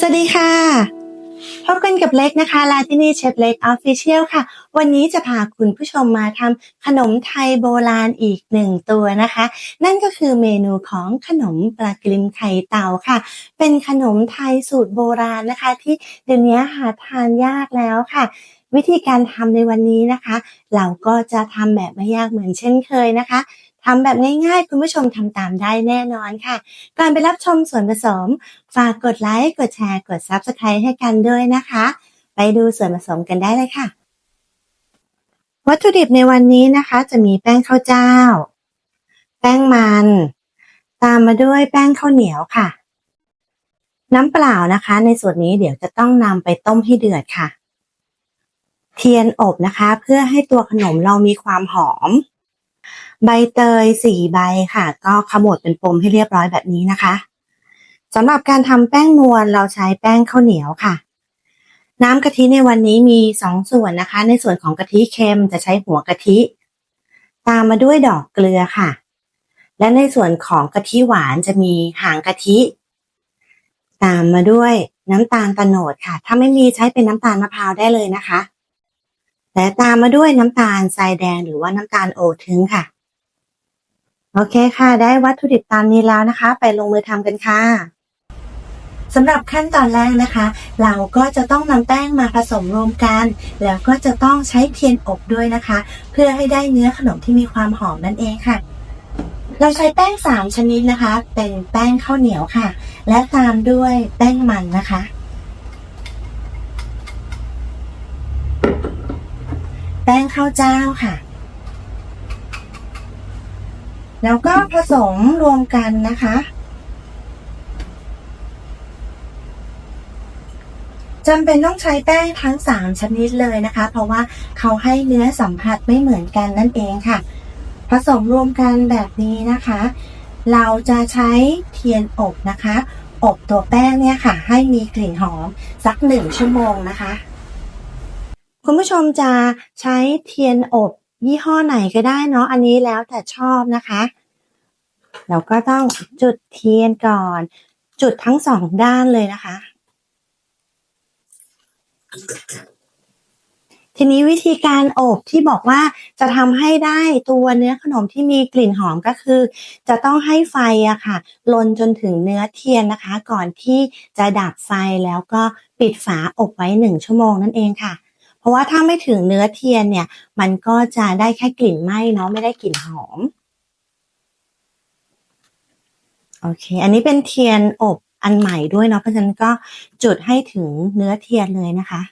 สวัสดีค่ะ พบกันกับเล็กนะคะลาที่นี่เชฟเล็กออฟฟิเชียลค่ะ วันนี้จะพาคุณผู้ชมมาทำขนมไทยโบราณอีกหนึ่งตัวนะคะ นั่นก็คือเมนูของขนมปลากริมไข่เต่าค่ะ เป็นขนมไทยสูตรโบราณนะคะ ที่เดี๋ยวนี้หาทานยากแล้วค่ะ วิธีการทำในวันนี้นะคะ เราก็จะทำแบบไม่ยากเหมือนเช่นเคยนะคะทำแบบง่ายๆ คุณผู้ชมทำตามได้แน่นอนค่ะ ก่อนไปรับชมส่วนผสม ฝากกดไลค์ กดแชร์ กด Subscribe ให้กันด้วยนะคะ ไปดูส่วนผสมกันได้เลยค่ะ วัตถุดิบในวันนี้นะคะ จะมีแป้งข้าวเจ้า แป้งมัน ตามมาด้วยแป้งข้าวเหนียวค่ะ น้ำเปล่านะคะ ในส่วนนี้เดี๋ยวจะต้องนำไปต้มให้เดือดค่ะ เทียนอบนะคะ เพื่อให้ตัวขนมเรามีความหอม ใบเตยสี่ใบค่ะ ก็ขมวดเป็นปมให้เรียบร้อยแบบนี้นะคะสำหรับการทำแป้งนวลเราใช้แป้งข้าวเหนียวค่ะ น้ำกะทิในวันนี้มีสองส่วนนะคะ ในส่วนของกะทิเค็มจะใช้หัวกะทิ ตามมาด้วยดอกเกลือค่ะ และในส่วนของกะทิหวานจะมีหางกะทิ ตามมาด้วยน้ำตาลตะโนดค่ะ ถ้าไม่มีใช้เป็นน้ำตาลมะพร้าวได้เลยนะคะ และตามมาด้วยน้ำตาลทรายแดงหรือว่าน้ำตาลโอทึงค่ะ โอเคค่ะ ได้วัตถุดิบตามนี้แล้วนะคะ ไปลงมือทำกันค่ะสำหรับขั้นตอนแรกนะคะ เราก็จะต้องนำแป้งมาผสมรวมกัน แล้วก็จะต้องใช้เทียนอบด้วยนะคะ เพื่อให้ได้เนื้อขนมที่มีความหอมนั่นเองค่ะ เราใช้แป้งสามชนิดนะคะ เป็นแป้งข้าวเหนียวค่ะ และตามด้วยแป้งมันนะคะ ป้งข้าวเจ้าค่ะ แล้วก็ผสมรวมกันนะคะ จำเป็นต้องใช้แป้งทั้ง 3 ชนิดเลยนะคะ เพราะว่าเขาให้เนื้อสัมผัสไม่เหมือนกันนั่นเองค่ะ ผสมรวมกันแบบนี้นะคะ เราจะใช้เทียนอบนะคะ อบตัวแป้งเนี่ยค่ะ ให้มีกลิ่นหอมสักหนึ่งชั่วโมงนะคะ คุณผู้ชมจะใช้เทียนอบยี่ห้อไหนก็ได้เนาะอันนี้แล้วแต่ชอบนะคะเราก็ต้องจุดเทียนก่อน จุดทั้งสองด้านเลยนะคะ ทีนี้วิธีการอบที่บอกว่าจะทำให้ได้ตัวเนื้อขนมที่มีกลิ่นหอมก็คือ จะต้องให้ไฟอะค่ะลนจนถึงเนื้อเทียนนะคะ ก่อนที่จะดับไฟแล้วก็ปิดฝาอบไว้หนึ่งชั่วโมงนั่นเองค่ะ เพราะว่าถ้าไม่ถึงเนื้อเทียนเนี่ย มันก็จะได้แค่กลิ่นไหม้เนาะไม่ได้กลิ่นหอมโอเค อันนี้เป็นเทียนอบอันใหม่ด้วยเนาะเพราะฉะนั้นก็จุดให้ถึงเนื้อเทียนเลยนะคะ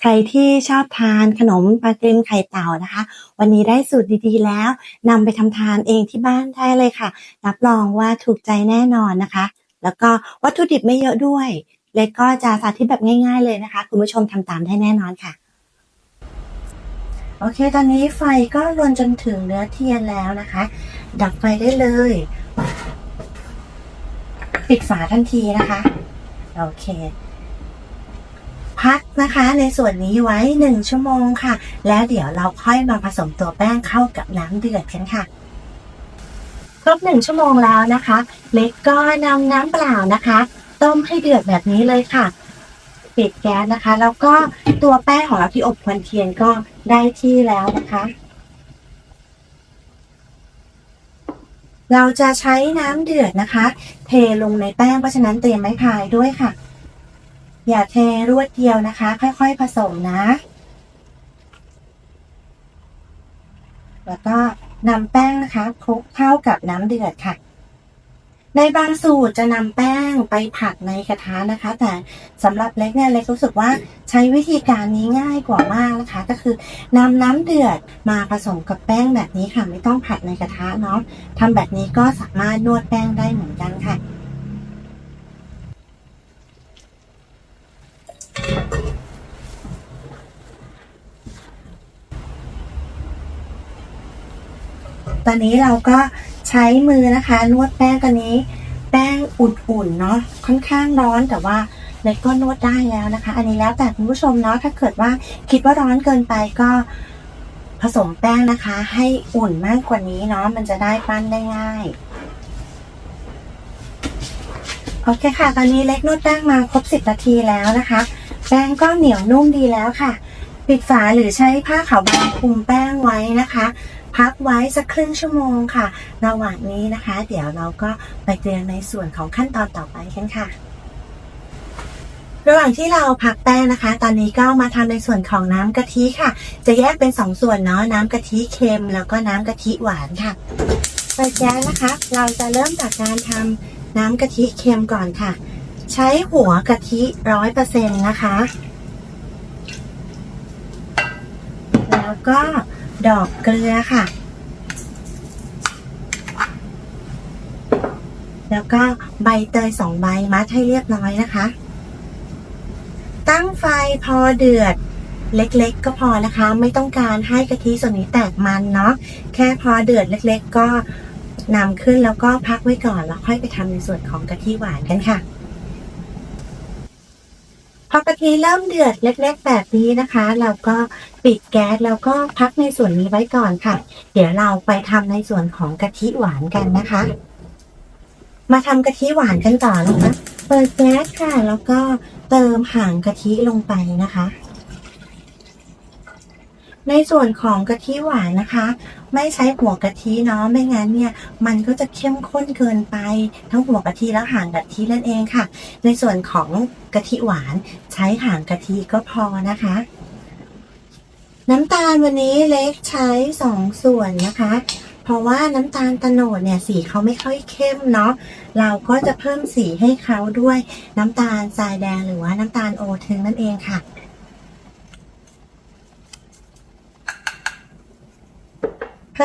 ใครที่ชอบทานขนมปลากริมไข่เต่านะคะ วันนี้ได้สูตรดีๆแล้วนำไปทำทานเองที่บ้านได้เลยค่ะ รับรองว่าถูกใจแน่นอนนะคะ แล้วก็วัตถุดิบไม่เยอะด้วย เล็กก็จะสาธิตแบบง่าย ๆเลยนะคะ คุณผู้ชมทำตามได้แน่นอนค่ะ โอเค ตอนนี้ไฟก็รวนจนถึงเนื้อเทียนแล้วนะคะ ดับไฟได้เลย ปิดฝาทันทีนะคะ โอเคพักนะคะในส่วนนี้ไว้หนึ่งชั่วโมงค่ะ แล้วเดี๋ยวเราค่อยมาผสมตัวแป้งเข้ากับน้ำเดือดกันค่ะ ครบหนึ่งชั่วโมงแล้วนะคะ เล็กก็นำน้ำเปล่านะคะ ต้มให้เดือดแบบนี้เลยค่ะ ปิดแก๊สนะคะ แล้วก็ตัวแป้งของเราที่อบควันเทียนก็ได้ที่แล้วนะคะ เราจะใช้น้ำเดือดนะคะ เทลงในแป้งเพราะฉะนั้นเตรียมไม้พายด้วยค่ะ อย่าเทรวดเดียวนะคะ ค่อยๆผสมนะ แล้วก็นำแป้งนะคะคลุกเข้ากับน้ำเดือดค่ะ ในบางสูตรจะนำแป้ง ไปผัดในกระทะนะคะ แต่สำหรับเล็กเนี่ยเล็กรู้สึกว่าใช้วิธีการนี้ง่ายกว่ามากนะคะ ก็คือนำน้ำเดือดมาผสมกับแป้งแบบนี้ค่ะ ไม่ต้องผัดในกระทะเนาะทำแบบนี้ก็สามารถนวดแป้งได้เหมือนกันค่ะตอนนี้เราก็ใช้มือนะคะ นวดแป้งตอนนี้ อุ่นๆเนาะค่อนข้างร้อนแต่ว่าเล็กก็นวดได้แล้วนะคะ อันนี้แล้วแต่คุณผู้ชมเนาะถ้าเกิดว่าคิดว่าร้อนเกินไปก็ผสมแป้งนะคะ ให้อุ่นมากกว่านี้เนาะมันจะได้ปั้นได้ง่ายโอเคค่ะ ตอนนี้เล็กนวดแป้งมาครบ10นาทีแล้วนะคะ แป้งก็เหนียวนุ่มดีแล้วค่ะ ปิดฝาหรือใช้ผ้าขาวบางคลุมแป้งไว้นะคะ พักไว้สักครึ่งชั่วโมงค่ะ ระหว่างนี้นะคะ เดี๋ยวเราก็ไปเตรียมในส่วนของขั้นตอนต่อไปกันค่ะระหว่างที่เราพักแป้งนะคะ ตอนนี้ก็มาทำในส่วนของน้ำกะทิค่ะ จะแยกเป็น 2ส่วนเนาะน้ำกะทิเค็ม แล้วก็น้ำกะทิหวานค่ะเปิดแก๊สนะคะ เราจะเริ่มจากการทำน้ำกะทิเค็มก่อนค่ะ ใช้หัวกะทิร้อยเปอร์เซ็นต์นะคะ แล้วก็ ดอกเกลือค่ะ แล้วก็ใบเตยสองใบมัดให้เรียบร้อยนะคะ ตั้งไฟพอเดือดเล็กๆ ก็พอนะคะ ไม่ต้องการให้กะทิส่วนนี้แตกมันเนาะแค่พอเดือดเล็ก ๆ ก็นำขึ้นแล้วก็พักไว้ก่อนแล้วค่อยไปทำในส่วนของกะทิหวานกันค่ะ พอกะทิเริ่มเดือดเล็ก ๆ แบบนี้นะคะ เราก็ปิดแก๊สแล้วก็พักในส่วนนี้ไว้ก่อนค่ะ เดี๋ยวเราไปทำในส่วนของกะทิหวานกันนะคะ มาทำกะทิหวานกันต่อนะคะ เปิดแก๊สค่ะ แล้วก็เติมหางกะทิลงไปนะคะ ในส่วนของกะทิหวานนะคะ ไม่ใช้หัวกะทิเนาะไม่งั้นเนี่ยมันก็จะเข้มข้นเกินไป ทั้งหัวกะทิและหางกะทินั่นเองค่ะ ในส่วนของกะทิหวานใช้หางกะทิก็พอนะคะ น้ำตาลวันนี้เล็กใช้สองส่วนนะคะ เพราะว่าน้ำตาลตะโนดเนี่ยสีเขาไม่ค่อยเข้มเนาะเราก็จะเพิ่มสีให้เขาด้วยน้ำตาลทรายแดงหรือว่าน้ำตาลโอทึงนั่นเองค่ะ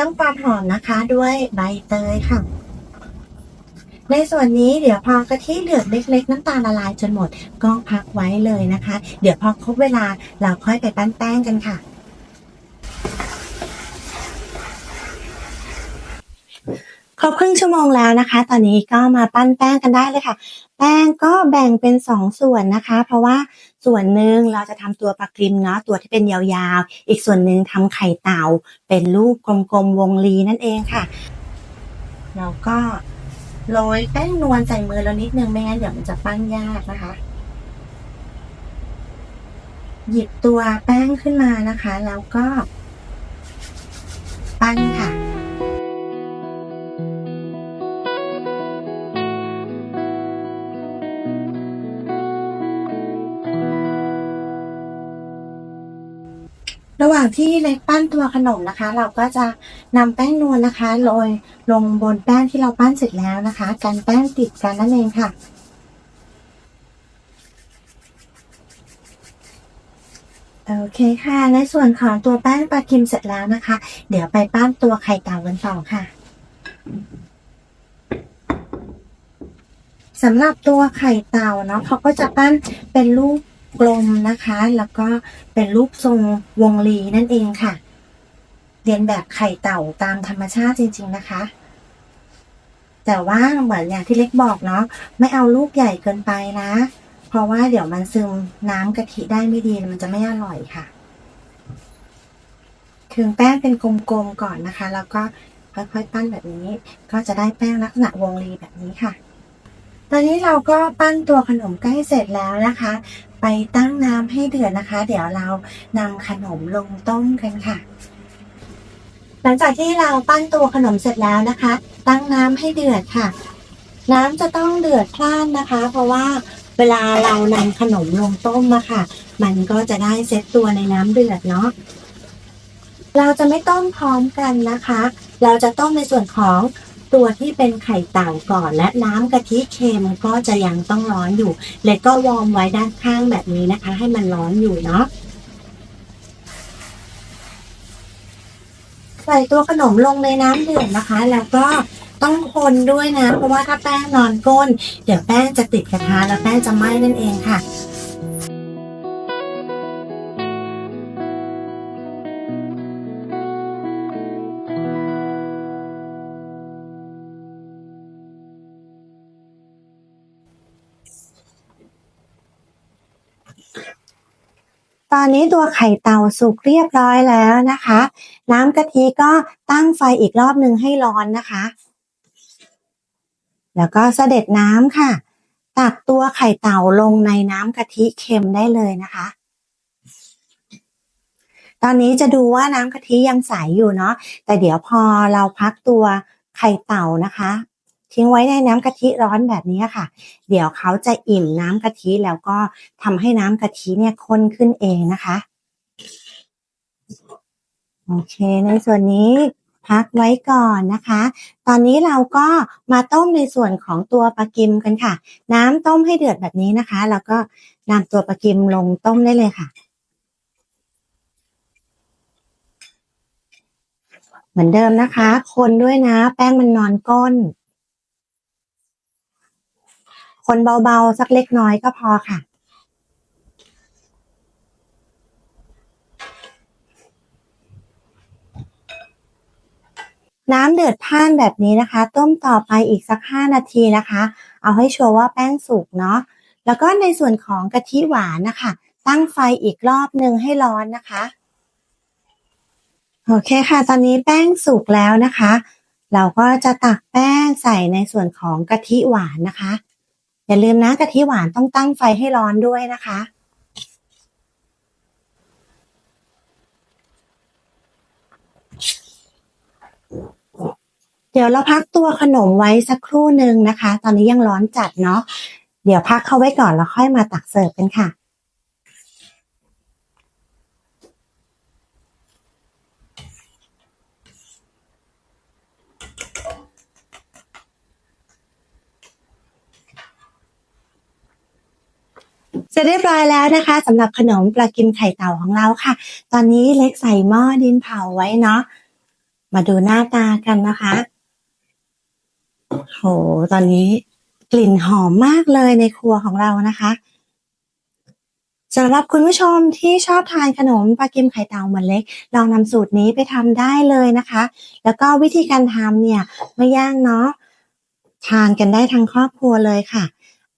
พิ่มความหอมนะคะ ด้วยใบเตยค่ะ ในส่วนนี้เดี๋ยวพอกะทิเดือดเล็ก ๆ น้ำตาลละลายจนหมดก็พักไว้เลยนะคะ เดี๋ยวพอครบเวลาเราค่อยไปปั้นแป้งกันค่ะครบครึ่งชั่วโมงแล้วนะคะ ตอนนี้ก็มาปั้นแป้งกันได้เลยค่ะ แป้งก็แบ่งเป็นสองส่วนนะคะ เพราะว่า ส่วนหนึ่งเราจะทำตัวปลากริมเนาะตัวที่เป็นยาวๆ อีกส่วนหนึ่งทำไข่เต่า เป็นลูกกลมๆวงรีนั่นเองค่ะ แล้วก็โรยแป้งนวลใส่มือเรานิดนึงไม่งั้นเดี๋ยวมันจะปั้นยากนะคะ หยิบตัวแป้งขึ้นมานะคะ แล้วก็ ปั้น ว่างที่เล็กปั้นตัวขนมนะคะ เราก็จะนำแป้งนวลนะคะโรยลงบนแป้งที่เราปั้นเสร็จแล้วนะคะ กันแป้งติดกันนั่นเองค่ะโอเคค่ะ ในส่วนของตัวแป้งปลาคิมเสร็จแล้วนะคะ เดี๋ยวไปปั้นตัวไข่เต่ากันต่อค่ะสำหรับตัวไข่เต่าเนาะเขาก็จะปั้นเป็นรูป กลมนะคะ แล้วก็เป็นรูปทรงวงรีนั่นเองค่ะ เรียนแบบไข่เต่าตามธรรมชาติจริง ๆนะคะ แต่ว่าเหมือนอย่างที่เล็กบอกเนาะไม่เอาลูกใหญ่เกินไปนะ เพราะว่าเดี๋ยวมันซึมน้ำกะทิได้ไม่ดีมันจะไม่อร่อยค่ะคึงแป้งเป็นกลมๆก่อนนะคะ แล้วก็ค่อยๆปั้นแบบนี้ ก็จะได้แป้งลักษณะวงรีแบบนี้ค่ะ ตอนนี้เราก็ปั้นตัวขนมใกล้เสร็จแล้วนะคะ ไปตั้งน้ำให้เดือดนะคะ เดี๋ยวเรานำขนมลงต้มกันค่ะ หลังจากที่เราปั้นตัวขนมเสร็จแล้วนะคะ ตั้งน้ำให้เดือดค่ะ น้ำจะต้องเดือดพล่านนะคะ เพราะว่าเวลาเรานำขนมลงต้มอะค่ะ มันก็จะได้เซตตัวในน้ำเดือดเนาะเราจะไม่ต้มพร้อมกันนะคะ เราจะต้มในส่วนของ ตัวที่เป็นไข่เต่าก่อน และน้ำกะทิเค็มก็จะยังต้องร้อนอยู่ เล็กก็วอร์มไว้ด้านข้างแบบนี้นะคะ ให้มันร้อนอยู่เนาะใส่ตัวขนมลงในน้ำเดือดนะคะ แล้วก็ต้องคนด้วยนะ เพราะว่าถ้าแป้งนอนก้น เดี๋ยวแป้งจะติดกระทะแล้วแป้งจะไหม้นั่นเองค่ะ ตอนนี้ตัวไข่เต่าสุกเรียบร้อยแล้วนะคะ น้ำกะทิก็ตั้งไฟอีกรอบหนึ่งให้ร้อนนะคะ แล้วก็เสด็จน้ำค่ะ ตักตัวไข่เต่าลงในน้ำกะทิเค็มได้เลยนะคะ ตอนนี้จะดูว่าน้ำกะทิยังใสอยู่เนาะแต่เดี๋ยวพอเราพักตัวไข่เต่านะคะ ทิ้งไว้ในน้ำกะทิร้อนแบบนี้ค่ะ เดี๋ยวเขาจะอิ่มน้ำกะทิแล้วก็ทำให้น้ำกะทิเนี่ยข้นขึ้นเองนะคะโอเค ในส่วนนี้พักไว้ก่อนนะคะ ตอนนี้เราก็มาต้มในส่วนของตัวปลากิมกันค่ะ น้ำต้มให้เดือดแบบนี้นะคะ แล้วก็นำตัวปลากิมลงต้มได้เลยค่ะ เหมือนเดิมนะคะ คนด้วยนะ แป้งมันนอนก้น คนเบาๆ สักเล็กน้อยก็พอค่ะ น้ำเดือดพ่านแบบนี้นะคะ ต้มต่อไปอีกสัก 5 นาทีนะคะ เอาให้ชัวร์ว่าแป้งสุกเนาะแล้วก็ในส่วนของกะทิหวานนะคะ ตั้งไฟอีกรอบหนึ่งให้ร้อนนะคะโอเคค่ะ ตอนนี้แป้งสุกแล้วนะคะ เราก็จะตักแป้งใส่ในส่วนของกะทิหวานนะคะ อย่าลืมนะกะทิหวานต้องตั้งไฟให้ร้อนด้วยนะคะ เดี๋ยวเราพักตัวขนมไว้สักครู่หนึ่งนะคะ ตอนนี้ยังร้อนจัดเนาะเดี๋ยวพักเข้าไว้ก่อนแล้วค่อยมาตักเสิร์ฟกันค่ะ เสร็จเรียบร้อยแล้วนะคะสำหรับขนมปลากิมไข่เต่าของเราค่ะ ตอนนี้เล็กใส่หม้อดินเผาไว้เนาะมาดูหน้าตากันนะคะโหตอนนี้กลิ่นหอมมากเลยในครัวของเรานะคะสำหรับคุณผู้ชมที่ชอบทานขนมปลากิมไข่เต่าเหมือนเล็ก ลองนำสูตรนี้ไปทำได้เลยนะคะ แล้วก็วิธีการทำเนี่ยไม่ยากเนาะทานกันได้ทั้งครอบครัวเลยค่ะ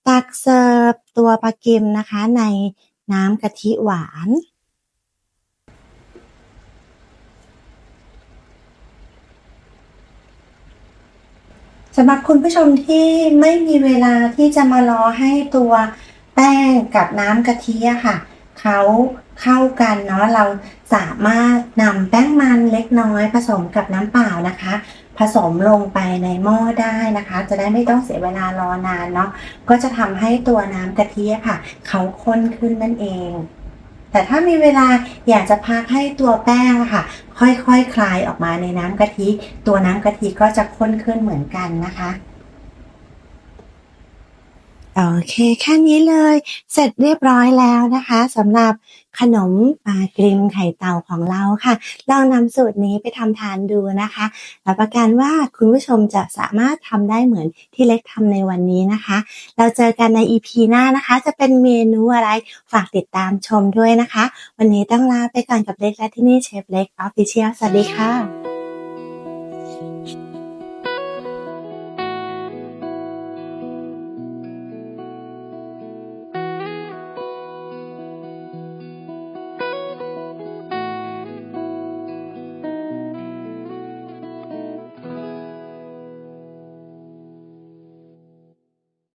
ตักเสิร์ฟ ตัวปลากิมนะคะในน้ำกะทิหวานสำหรับคุณผู้ชมที่ไม่มีเวลาที่จะมารอให้ตัวแป้งกับน้ำกะทิอะค่ะเขา เข้ากันเนาะเราสามารถนำแป้งมันเล็กน้อยผสมกับน้ำเปล่านะคะ ผสมลงไปในหม้อได้นะคะ จะได้ไม่ต้องเสียเวลารอนานเนาะก็จะทำให้ตัวน้ำกะทิค่ะเขาข้นขึ้นนั่นเองแต่ถ้ามีเวลาอยากจะพักให้ตัวแป้งค่ะ ค่อยๆคคลายออกมาในน้ำกะทิ ตัวน้ำกะทิก็จะข้นขึ้นเหมือนกันนะคะ โอเคแค่นี้เลย เสร็จเรียบร้อยแล้วนะคะสำหรับขนมปลากริมไข่เต่าของเราค่ะ ลองนำสูตรนี้ไปทำทานดูนะคะรับประกันว่าคุณผู้ชมจะสามารถทำได้เหมือนที่เล็กทำในวันนี้นะคะ เราเจอกันใน EP หน้านะคะ จะเป็นเมนูอะไรฝากติดตามชมด้วยนะคะ วันนี้ต้องลาไปก่อนกับเล็กและที่นี่เชฟเล็กออฟฟิเชียลสวัสดีค่ะ